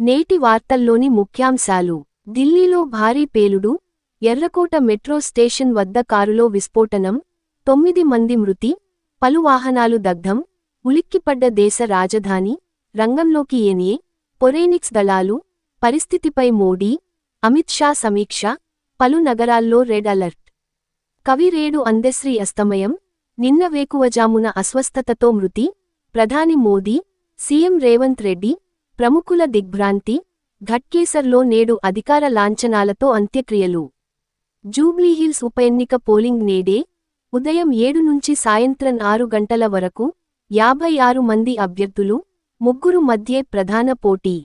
నేటి వార్తల్లోని ముఖ్యాంశాలు. ఢిల్లీలో భారీ పేలుడు ఎర్రకోట మెట్రో స్టేషన్ వద్ద కారులో విస్ఫోటనం తొమ్మిది మంది మృతి పలు వాహనాలు దగ్ధం ఉలిక్కిపడ్డ దేశ రాజధాని రంగంలోకి ఎనియే పొరేనిక్స్ దళాలు పరిస్థితిపై మోడీ అమిత్ షా సమీక్ష పలు నగరాల్లో రెడ్ అలర్ట్. కవిరేడు అందెశ్రీ అస్తమయం నిన్న వేకువజామున అస్వస్థతతో మృతి ప్రధాని మోదీ సీఎం రేవంత్ రెడ్డి ప్రముఖుల దిగ్భ్రాంతి ఘట్కేసర్లో నేడు అధికార లాంఛనాలతో అంత్యక్రియలు. జూబ్లీహిల్స్ ఉప ఎన్నిక పోలింగ్ నేడే ఉదయం ఏడు నుంచి సాయంత్రం ఆరు గంటల వరకు యాభై ఆరు మంది అభ్యర్థులు ముగ్గురు మధ్యే ప్రధాన పోటీ.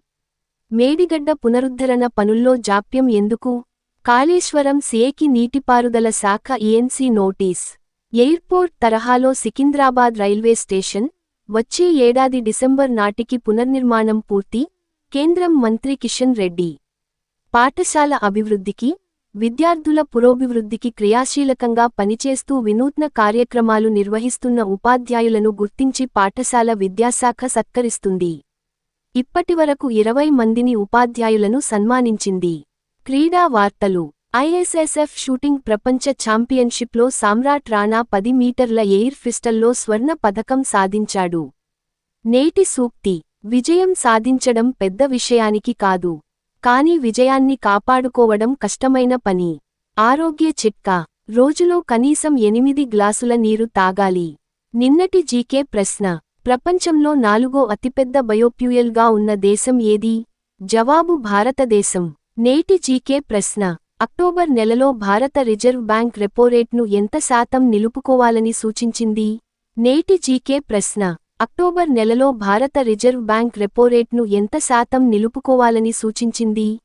మేడిగడ్డ పునరుద్ధరణ పనుల్లో జాప్యం ఎందుకు? కాళేశ్వరం సేకి నీటిపారుదల శాఖ ఈఎన్సీ నోటీస్. ఎయిర్పోర్ట్ తరహాలో సికింద్రాబాద్ రైల్వే స్టేషన్ వచ్చే ఏడాది డిసెంబర్ నాటికి పునర్నిర్మాణం పూర్తి కేంద్రం మంత్రి కిషన్ రెడ్డి. పాఠశాల అభివృద్ధికి విద్యార్థుల పురోభివృద్ధికి క్రియాశీలకంగా పనిచేస్తూ వినూత్న కార్యక్రమాలు నిర్వహిస్తున్న ఉపాధ్యాయులను గుర్తించి పాఠశాల విద్యాశాఖ సత్కరిస్తుంది. ఇప్పటివరకు ఇరవై మందిని ఉపాధ్యాయులను సన్మానించింది. క్రీడా వార్తలు ఐఎస్ఎస్ఎఫ్ షూటింగ్ ప్రపంచ ఛాంపియన్షిప్లో సామ్రాట్ రాణా పది మీటర్ల ఎయిర్ ఫిస్టల్లో స్వర్ణ పథకం సాధించాడు. నేటి సూక్తి విజయం సాధించడం పెద్ద విషయానికి కాదు. కాని విజయాన్ని కాపాడుకోవడం కష్టమైన పని. ఆరోగ్య చిట్కా రోజులో కనీసం ఎనిమిది గ్లాసుల నీరు తాగాలి. నిన్నటి జీకే ప్రశ్న ప్రపంచంలో నాలుగో అతిపెద్ద బయోప్యూయల్గా ఉన్న దేశం ఏది? జవాబు భారతదేశం. నేటి జీకే ప్రశ్న అక్టోబర్ నెలలో భారత రిజర్వ్ బ్యాంక్ రెపోరేట్ను ఎంత శాతం నిలుపుకోవాలని సూచించింది? నేటి జీకే ప్రశ్న. అక్టోబర్ నెలలో భారత రిజర్వ్ బ్యాంక్ రెపోరేట్ను ఎంత శాతం నిలుపుకోవాలని సూచించింది?